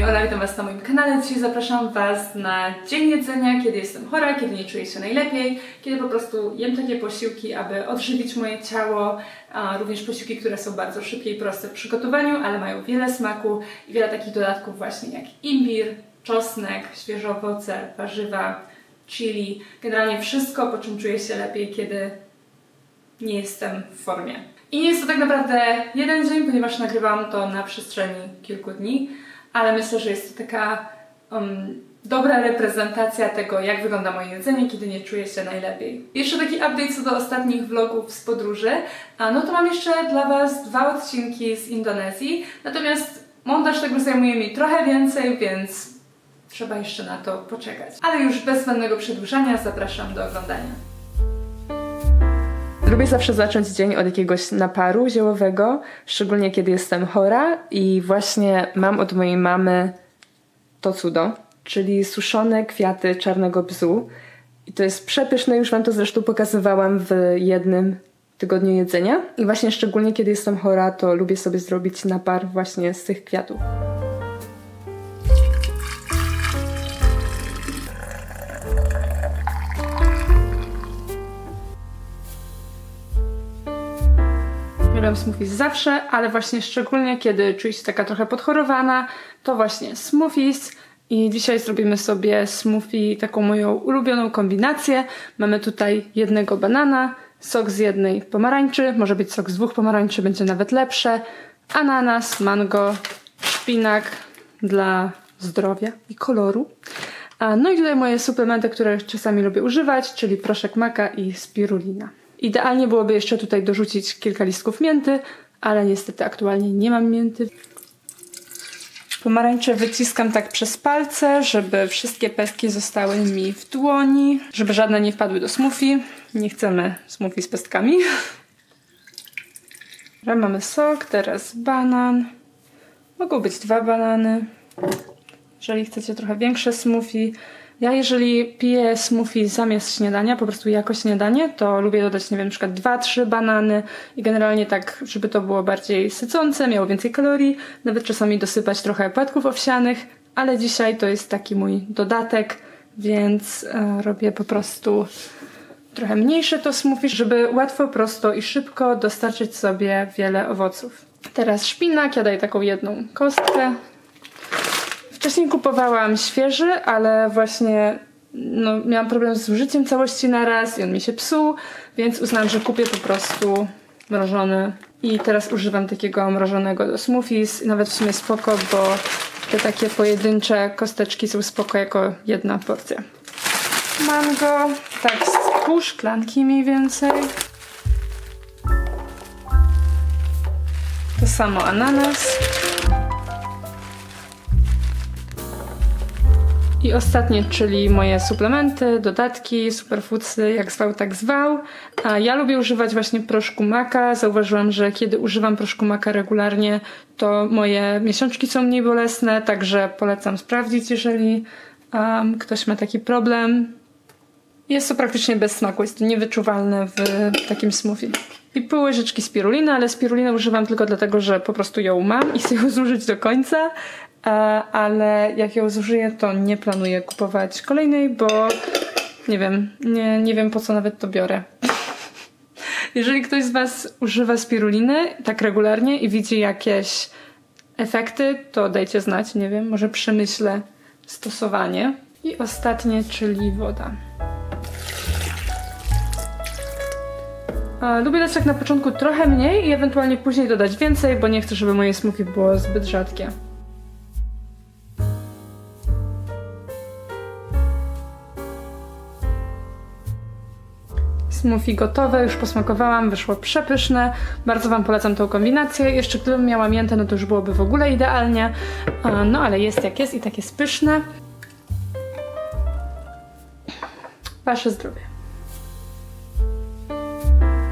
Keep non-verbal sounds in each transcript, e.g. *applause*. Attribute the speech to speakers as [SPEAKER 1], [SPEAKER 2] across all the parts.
[SPEAKER 1] Hej, mam na imię Ola, witam Was na moim kanale. Dzisiaj zapraszam Was na dzień jedzenia, kiedy jestem chora, kiedy nie czuję się najlepiej, kiedy po prostu jem takie posiłki, aby odżywić moje ciało. A również posiłki, które są bardzo szybkie i proste w przygotowaniu, ale mają wiele smaku i wiele takich dodatków właśnie jak imbir, czosnek, świeże owoce, warzywa, chili. Generalnie wszystko, po czym czuję się lepiej, kiedy nie jestem w formie. I nie jest to tak naprawdę jeden dzień, ponieważ nagrywam to na przestrzeni kilku dni, ale myślę, że jest to taka um, dobra reprezentacja tego, jak wygląda moje jedzenie, kiedy nie czuję się najlepiej. Jeszcze taki update co do ostatnich vlogów z podróży. A no to mam jeszcze dla Was dwa odcinki z Indonezji, natomiast montaż tego zajmuje mi trochę więcej, więc trzeba jeszcze na to poczekać. Ale już bez zbędnego przedłużania zapraszam do oglądania. Lubię zawsze zacząć dzień od jakiegoś naparu ziołowego, szczególnie kiedy jestem chora i właśnie mam od mojej mamy to cudo, czyli suszone kwiaty czarnego bzu. I to jest przepyszne, już wam to zresztą pokazywałam w jednym tygodniu jedzenia. I właśnie szczególnie kiedy jestem chora, to lubię sobie zrobić napar właśnie z tych kwiatów. Uwielbiam smoothies zawsze, ale właśnie szczególnie kiedy czuję się taka trochę podchorowana, to właśnie smoothies. I dzisiaj zrobimy sobie smoothie, taką moją ulubioną kombinację. Mamy tutaj jednego banana, sok z jednej pomarańczy, może być sok z dwóch pomarańczy, będzie nawet lepsze. Ananas, mango, szpinak dla zdrowia i koloru. No i tutaj moje suplementy, które czasami lubię używać, czyli proszek maka i spirulina. Idealnie byłoby jeszcze tutaj dorzucić kilka listków mięty, ale niestety aktualnie nie mam mięty. Pomarańcze wyciskam tak przez palce, żeby wszystkie pestki zostały mi w dłoni, żeby żadne nie wpadły do smoothie. Nie chcemy smoothie z pestkami. Mamy sok, teraz banan. Mogą być dwa banany. Jeżeli chcecie trochę większe smoothie. Ja jeżeli piję smoothie zamiast śniadania, po prostu jako śniadanie, to lubię dodać, nie wiem, na przykład 2-3 banany i generalnie tak, żeby to było bardziej sycące, miało więcej kalorii, nawet czasami dosypać trochę płatków owsianych, ale dzisiaj to jest taki mój dodatek, więc e, robię po prostu trochę mniejsze to smoothie, żeby łatwo, prosto i szybko dostarczyć sobie wiele owoców. Teraz szpinak, ja daję taką jedną kostkę, Wcześniej kupowałam świeży, ale właśnie no, miałam problem z zużyciem całości na raz i on mi się psuł, więc uznałam, że kupię po prostu mrożony. I teraz używam takiego mrożonego do smoothies. Nawet w sumie spoko, bo te takie pojedyncze kosteczki są spoko jako jedna porcja. Mango, tak z pół szklanki mniej więcej. To samo ananas. I ostatnie, czyli moje suplementy, dodatki, superfoodsy, jak zwał, tak zwał. A ja lubię używać właśnie proszku maka. Zauważyłam, że kiedy używam proszku maka regularnie, to moje miesiączki są mniej bolesne, także polecam sprawdzić, jeżeli um, ktoś ma taki problem. Jest to praktycznie bez smaku, jest to niewyczuwalne w takim smoothie. I pół łyżeczki spiruliny, ale spirulinę używam tylko dlatego, że po prostu ją mam i chcę ją *laughs* zużyć do końca. E, ale jak ją zużyję, to nie planuję kupować kolejnej, bo nie wiem, nie, nie wiem po co nawet to biorę. Jeżeli ktoś z Was używa spiruliny tak regularnie i widzi jakieś efekty, to dajcie znać, nie wiem, może przemyślę stosowanie. I ostatnie, czyli woda. A, Lubię dać tak na początku trochę mniej i ewentualnie później dodać więcej, bo nie chcę, żeby moje smoothie było zbyt rzadkie. Smoothie gotowe, już posmakowałam, wyszło przepyszne. Bardzo Wam polecam tą kombinację. Jeszcze gdybym miała miętę, no to już byłoby w ogóle idealnie. No ale jest jak jest i tak jest pyszne. Wasze zdrowie.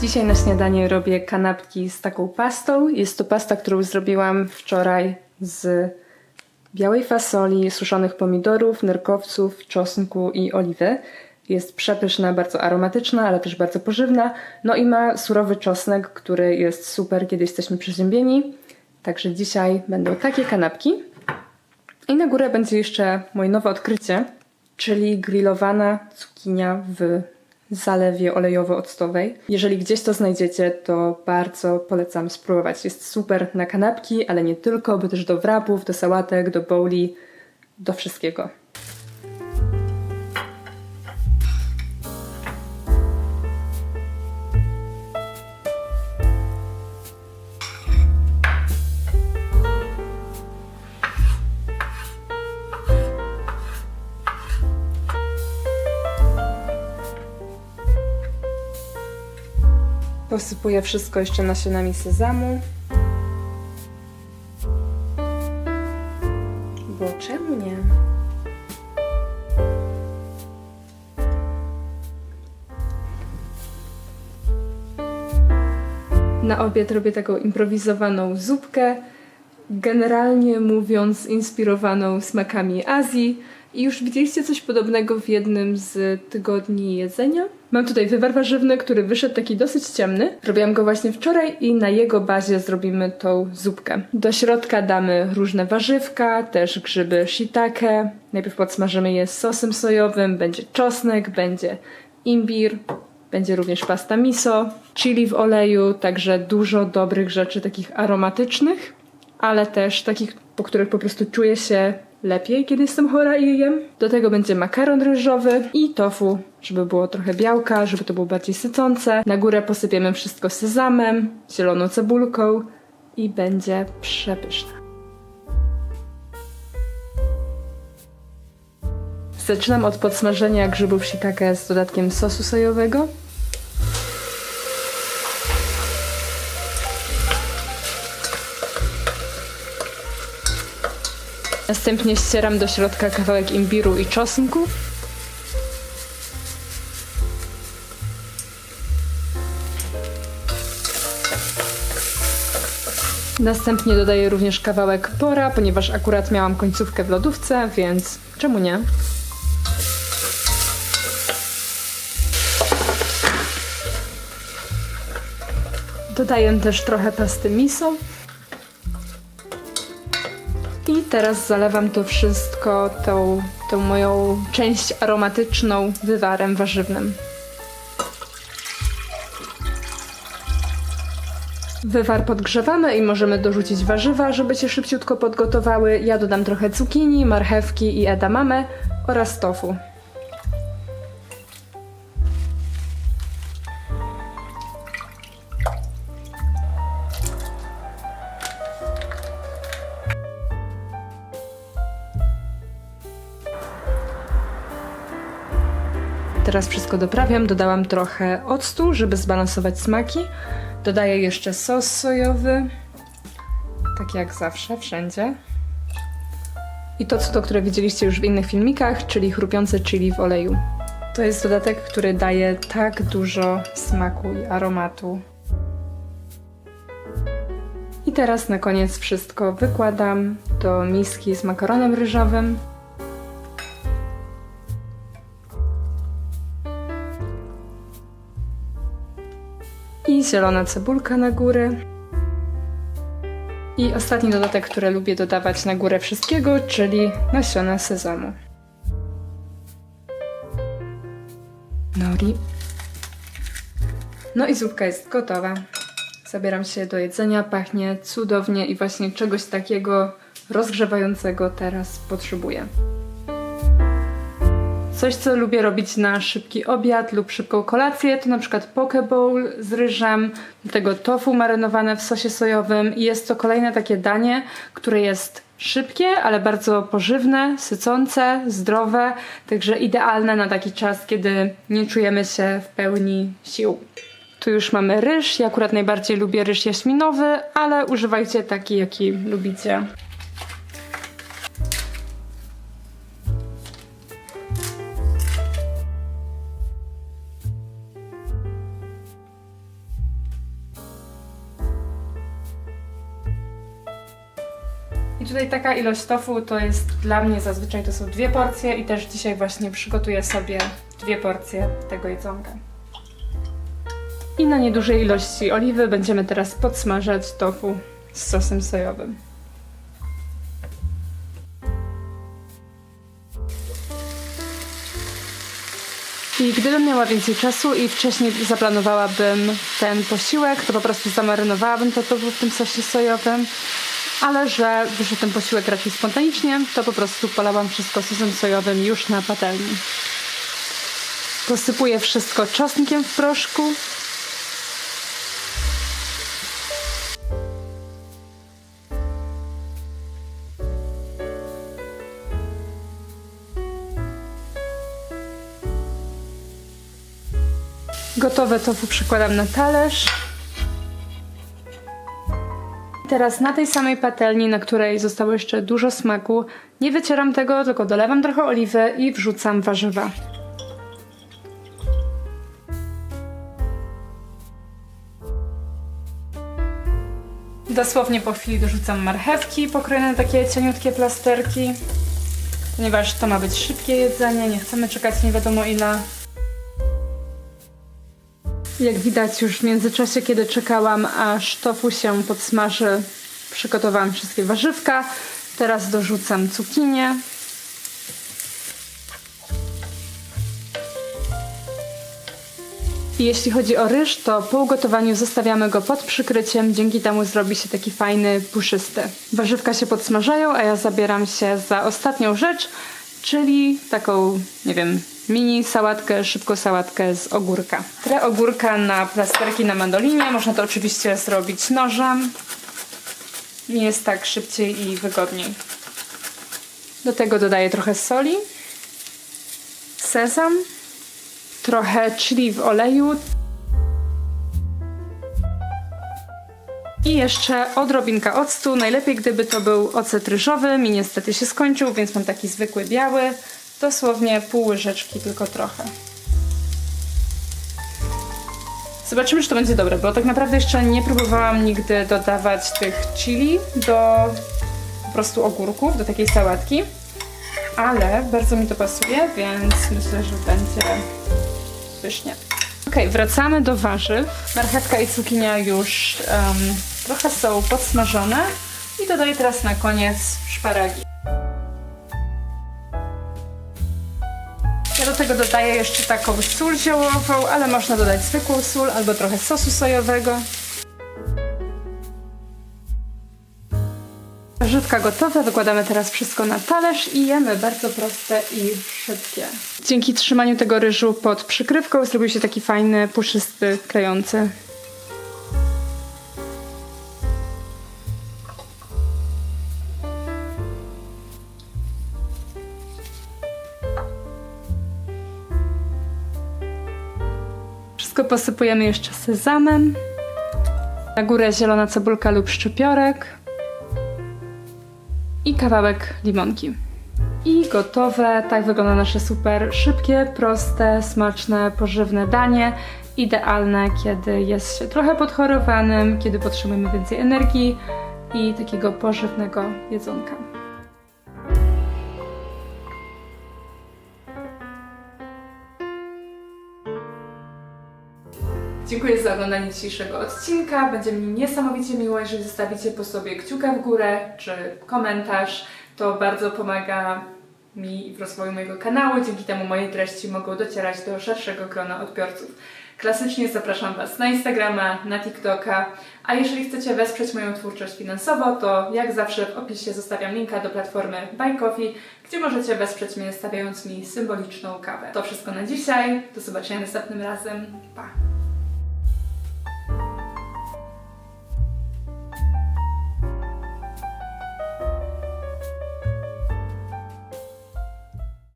[SPEAKER 1] Dzisiaj na śniadanie robię kanapki z taką pastą. Jest to pasta, którą zrobiłam wczoraj z białej fasoli, suszonych pomidorów, nerkowców, czosnku i oliwy. Jest przepyszna, bardzo aromatyczna, ale też bardzo pożywna. No i ma surowy czosnek, który jest super, kiedy jesteśmy przeziębieni. Także dzisiaj będą takie kanapki. I na górę będzie jeszcze moje nowe odkrycie, czyli grillowana cukinia w zalewie olejowo-octowej. Jeżeli gdzieś to znajdziecie, to bardzo polecam spróbować. Jest super na kanapki, ale nie tylko, bo też do wrapów, do sałatek, do bowli, do wszystkiego. Posypuję wszystko jeszcze nasionami sezamu. Bo czemu nie? Na obiad robię taką improwizowaną zupkę, generalnie mówiąc inspirowaną smakami Azji. I już widzieliście coś podobnego w jednym z tygodni jedzenia. Mam tutaj wywar warzywny, który wyszedł taki dosyć ciemny. Robiłam go właśnie wczoraj i na jego bazie zrobimy tą zupkę. Do środka damy różne warzywka, też grzyby shiitake. Najpierw podsmażymy je sosem sojowym, będzie czosnek, będzie imbir, będzie również pasta miso, chili w oleju, także dużo dobrych rzeczy takich aromatycznych, ale też takich, po których po prostu czuję się lepiej, kiedy jestem chora i je jem. Do tego będzie makaron ryżowy i tofu, żeby było trochę białka, żeby to było bardziej sycące. Na górę posypiemy wszystko sezamem, zieloną cebulką i będzie przepyszne. Zaczynam od podsmażenia grzybów shiitake z dodatkiem sosu sojowego. Następnie ścieram do środka kawałek imbiru i czosnku. Następnie dodaję również kawałek pora, ponieważ akurat miałam końcówkę w lodówce, więc czemu nie? Dodaję też trochę pasty miso. I teraz zalewam to wszystko tą, tą moją część aromatyczną wywarem warzywnym. Wywar podgrzewamy i możemy dorzucić warzywa, żeby się szybciutko podgotowały. Ja dodam trochę cukinii, marchewki i edamame oraz tofu. Teraz wszystko doprawiam. Dodałam trochę octu, żeby zbalansować smaki. Dodaję jeszcze sos sojowy. Tak jak zawsze, wszędzie. I to cudo, które widzieliście już w innych filmikach, czyli chrupiące chili w oleju. To jest dodatek, który daje tak dużo smaku i aromatu. I teraz na koniec wszystko wykładam do miski z makaronem ryżowym. Zielona cebulka na górę. I ostatni dodatek, który lubię dodawać na górę wszystkiego, czyli nasiona sezamu. Nori. No i zupka jest gotowa. Zabieram się do jedzenia, pachnie cudownie i właśnie czegoś takiego rozgrzewającego teraz potrzebuję. Coś, co lubię robić na szybki obiad lub szybką kolację, to na przykład poke bowl z ryżem, do tego tofu marynowane w sosie sojowym i jest to kolejne takie danie, które jest szybkie, ale bardzo pożywne, sycące, zdrowe, także idealne na taki czas, kiedy nie czujemy się w pełni sił. Tu już mamy ryż. Ja akurat najbardziej lubię ryż jaśminowy, ale używajcie taki, jaki lubicie. tutaj taka ilość tofu to jest dla mnie zazwyczaj to są dwie porcje i też dzisiaj właśnie przygotuję sobie dwie porcje tego jedzonka. I na niedużej ilości oliwy będziemy teraz podsmażać tofu z sosem sojowym. I gdybym miała więcej czasu i wcześniej zaplanowałabym ten posiłek, to po prostu zamarynowałabym to tofu w tym sosie sojowym ale że wyszedł ten posiłek raczej spontanicznie, to po prostu polałam wszystko sosem sojowym już na patelni. Posypuję wszystko czosnkiem w proszku. Gotowe tofu przykładam na talerz. Teraz na tej samej patelni, na której zostało jeszcze dużo smaku, nie wycieram tego, tylko dolewam trochę oliwy i wrzucam warzywa. Dosłownie po chwili dorzucam marchewki pokrojone takie cieniutkie plasterki, ponieważ to ma być szybkie jedzenie, nie chcemy czekać nie wiadomo ile. Jak widać już w międzyczasie, kiedy czekałam, aż tofu się podsmaży, przygotowałam wszystkie warzywka. Teraz dorzucam cukinię. I jeśli chodzi o ryż, to po ugotowaniu zostawiamy go pod przykryciem, dzięki temu zrobi się taki fajny, puszysty. Warzywka się podsmażają, a ja zabieram się za ostatnią rzecz, czyli taką, nie wiem, mini sałatkę, szybką sałatkę z ogórka. Trę ogórka na plasterki na mandolinie, można to oczywiście zrobić nożem. Jest tak szybciej i wygodniej. Do tego dodaję trochę soli, sezam, trochę chili w oleju i jeszcze odrobinka octu. Najlepiej gdyby to był ocet ryżowy, mi niestety się skończył, więc mam taki zwykły biały. Dosłownie pół łyżeczki, tylko trochę. Zobaczymy, czy to będzie dobre, bo tak naprawdę jeszcze nie próbowałam nigdy dodawać tych chili do po prostu ogórków, do takiej sałatki. Ale bardzo mi to pasuje, więc myślę, że będzie pysznie. Ok, wracamy do warzyw. Marchewka i cukinia już em, trochę są podsmażone. I dodaję teraz na koniec szparagi. Ja do tego dodaję jeszcze taką sól ziołową, ale można dodać zwykłą sól albo trochę sosu sojowego. Warzywka gotowe, wykładamy teraz wszystko na talerz i jemy. Bardzo proste i szybkie. Dzięki trzymaniu tego ryżu pod przykrywką zrobił się taki fajny, puszysty, klejący. Wszystko posypujemy jeszcze sezamem. Na górę zielona cebulka lub szczypiorek. I kawałek limonki. I gotowe. Tak wygląda nasze super szybkie, proste, smaczne, pożywne danie. Idealne, kiedy jest się trochę podchorowanym, kiedy potrzebujemy więcej energii i takiego pożywnego jedzonka. Dziękuję za oglądanie dzisiejszego odcinka. Będzie mi niesamowicie miło, jeżeli zostawicie po sobie kciuka w górę czy komentarz. To bardzo pomaga mi w rozwoju mojego kanału. Dzięki temu moje treści mogą docierać do szerszego grona odbiorców. Klasycznie zapraszam Was na Instagrama, na TikToka, a jeżeli chcecie wesprzeć moją twórczość finansowo, to jak zawsze w opisie zostawiam linka do platformy Buy Coffee, gdzie możecie wesprzeć mnie stawiając mi symboliczną kawę. To wszystko na dzisiaj. Do zobaczenia następnym razem. Pa!